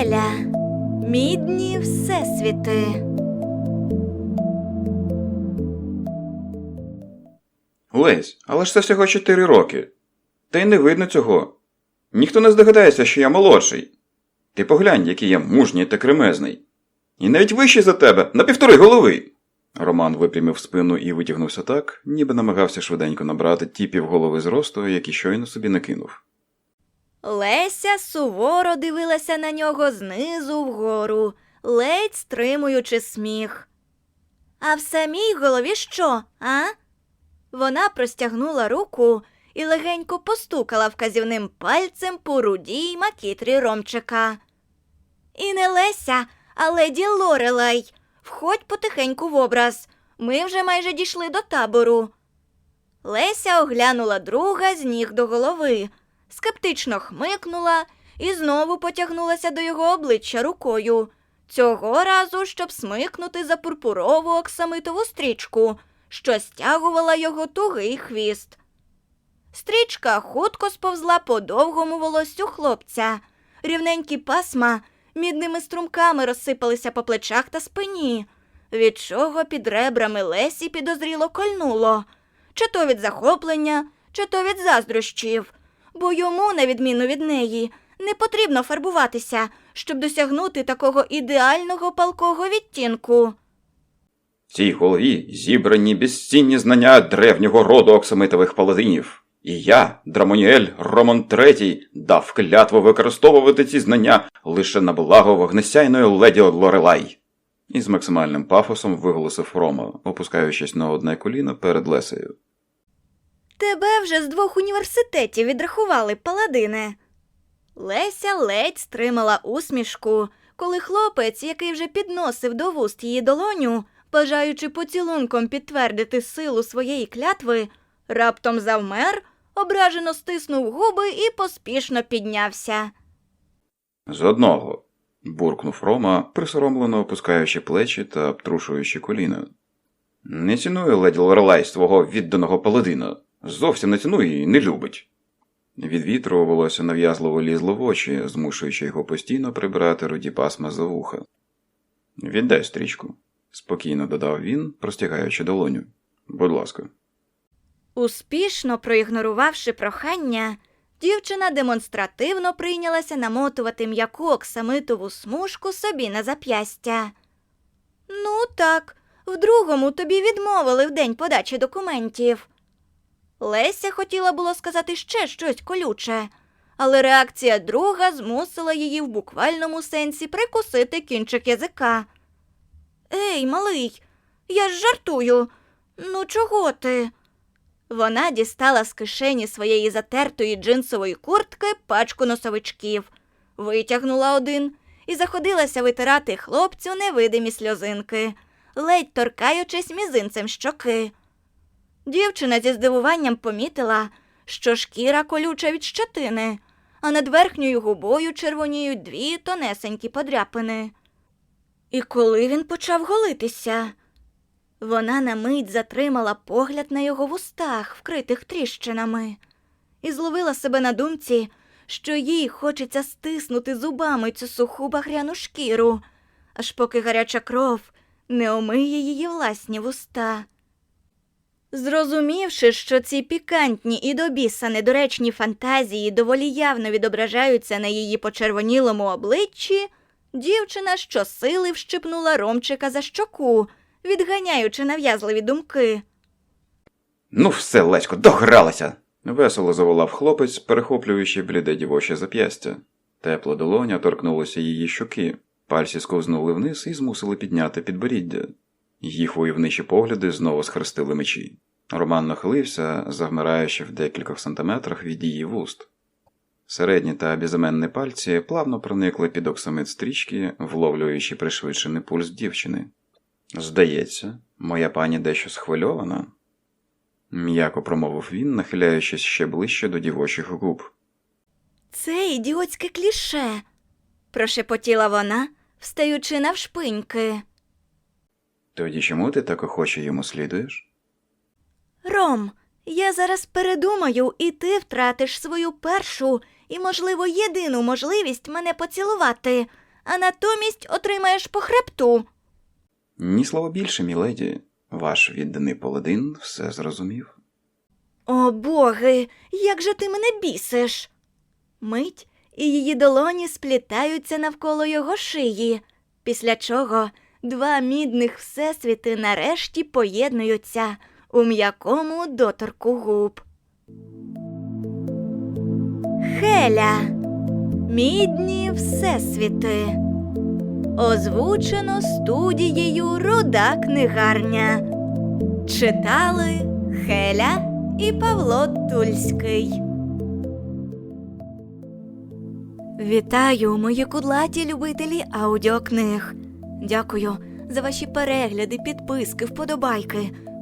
Еля. Мідні всесвіти. Лесь, але ж це всього чотири роки. Та й не видно цього. Ніхто не здогадається, що я молодший. Ти поглянь, який я мужній та кремезний. І навіть вищий за тебе на півтори голови. Роман випрямив спину і витягнувся так, ніби намагався швиденько набрати ті півголови зросту, які щойно собі накинув. Леся суворо дивилася на нього знизу вгору, ледь стримуючи сміх. А в самій голові що, а? Вона простягнула руку і легенько постукала вказівним пальцем по рудій макітрі Ромчика. І не Леся, а леді Лорелай. Входь потихеньку в образ. Ми вже майже дійшли до табору. Леся оглянула друга з ніг до голови, скептично хмикнула і знову потягнулася до його обличчя рукою. Цього разу, щоб смикнути за пурпурову оксамитову стрічку, що стягувала його тугий хвіст. Стрічка хутко сповзла по довгому волоссю хлопця. Рівненькі пасма мідними струмками розсипалися по плечах та спині, від чого під ребрами Лесі підозріло кольнуло, чи то від захоплення, чи то від заздрощів, бо йому, на відміну від неї, не потрібно фарбуватися, щоб досягнути такого ідеального палкого відтінку. В цій голові зібрані безцінні знання древнього роду оксамитових паладинів. І я, Драмоніель Роман III, дав клятву використовувати ці знання лише на благо вогнесяйної леді Лорелай. І з максимальним пафосом виголосив Рома, опускаючись на одне коліно перед Лесею. Тебе вже з двох університетів відрахували, паладине. Леся ледь стримала усмішку, коли хлопець, який вже підносив до вуст її долоню, бажаючи поцілунком підтвердити силу своєї клятви, раптом завмер, ображено стиснув губи і поспішно піднявся. З одного. буркнув Рома, присоромлено опускаючи плечі та обтрушуючи коліна. Не ціную леді Лорелай свого відданого паладина. Зовсім не цінує і не любить. Від вітру волосся нав'язливо лізло в очі, змушуючи його постійно прибирати руді пасма за вуха. Віддай стрічку, спокійно додав він, простягаючи долоню. Будь ласка. Успішно проігнорувавши прохання, дівчина демонстративно прийнялася намотувати м'яку оксамитову смужку собі на зап'ястя. Ну так, в другому тобі відмовили в день подачі документів. Леся хотіла було сказати ще щось колюче, але реакція друга змусила її в буквальному сенсі прикусити кінчик язика. Ей, малий, я ж жартую. Ну, чого ти? Вона дістала з кишені своєї затертої джинсової куртки пачку носовичків, витягнула один і заходилася витирати хлопцю невидимі сльозинки, ледь торкаючись мізинцем щоки. Дівчина зі здивуванням помітила, що шкіра колюча від щетини, а над верхньою губою червоніють дві тонесенькі подряпини. І коли він почав голитися? Вона на мить затримала погляд на його вустах, вкритих тріщинами, і зловила себе на думці, що їй хочеться стиснути зубами цю суху багряну шкіру, аж поки гаряча кров не омиє її власні вуста. Зрозумівши, що ці пікантні і до біса недоречні фантазії доволі явно відображаються на її почервонілому обличчі, дівчина щосили вщипнула Ромчика за щоку, відганяючи нав'язливі думки. Ну, все, Лесько, догралася. Весело заволав хлопець, перехоплюючи бліде дівоче зап'ястя. Тепла долоня торкнулася її щоки, пальці сковзнули вниз і змусили підняти підборіддя. Їх войовничі погляди знову схрестили мечі. Роман нахилився, завмираючи в декількох сантиметрах від її вуст. Середні та безіменні пальці плавно проникли під оксамит стрічки, вловлюючи пришвидшений пульс дівчини. Здається, моя пані дещо схвильована, м'яко промовив він, нахиляючись ще ближче до дівочих губ. Це ідіотське кліше, прошепотіла вона, встаючи навшпиньки. Тоді чому ти так охоче йому слідуєш? Ром, я зараз передумаю, і ти втратиш свою першу і, можливо, єдину можливість мене поцілувати, а натомість отримаєш по хребту. Ні слова більше, міледі. Ваш відданий паладин все зрозумів. О боги, як же ти мене бісиш. Мить, і її долоні сплітаються навколо його шиї, після чого два мідних всесвіти нарешті поєднуються у м'якому доторку губ. Хеля. Мідні всесвіти. Озвучено студією Руда книгарня. Читали Хеля і Павло Тульський. Вітаю, мої кудлаті любителі аудіокниг. Дякую за ваші перегляди, підписки, вподобайки,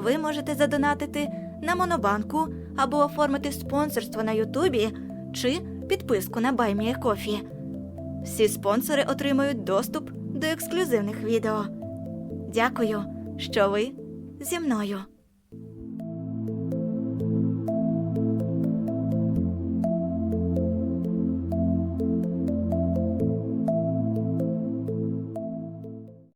ви можете задонатити на Монобанку або оформити спонсорство на Ютубі чи підписку на BuyMeACoffee. Всі спонсори отримають доступ до ексклюзивних відео. Дякую, що ви зі мною.